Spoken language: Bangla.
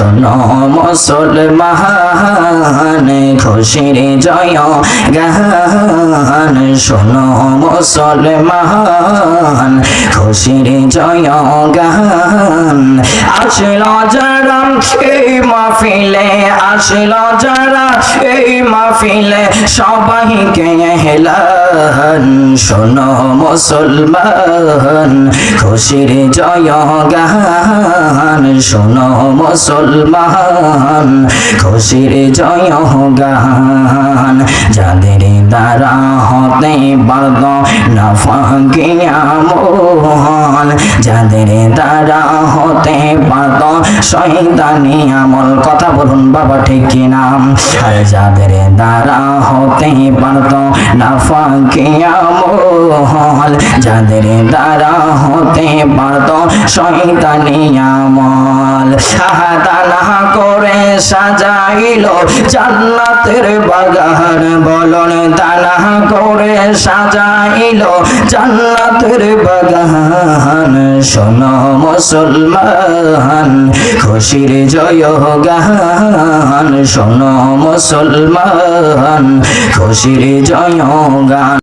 শোনো মুসলমান, খুশির জয়, গান শোনো মুসলমান, খুশির জয়, গান আসল যারা এই মাহফিলে, আসল যারা এই মাহফিলে, সবাইকে হেলান শোনো মুসলমান, খুশির জয়, গান শোনো মুসলমান, খুশির জয় গান যাদের দ্বারা হতে পারত না মোহন যাদের দ্বারা হতে পারত শয়তানি আমল কথা বলুন বাবা, ঠিক কিনা? আর যাদের দ্বারা হতে পারত না ফাঁকিয়ামল যাদের দ্বারা হতে পারত শয়তানি আমল। সাহাদানা করে সাজাইল জান্নাতের বাগান। বলন তালা করে সাজাইল জান্নাতের বাগান। শোন মুসলমান, খুশির জয় গান শোন মুসলমান, খুশির জয় গান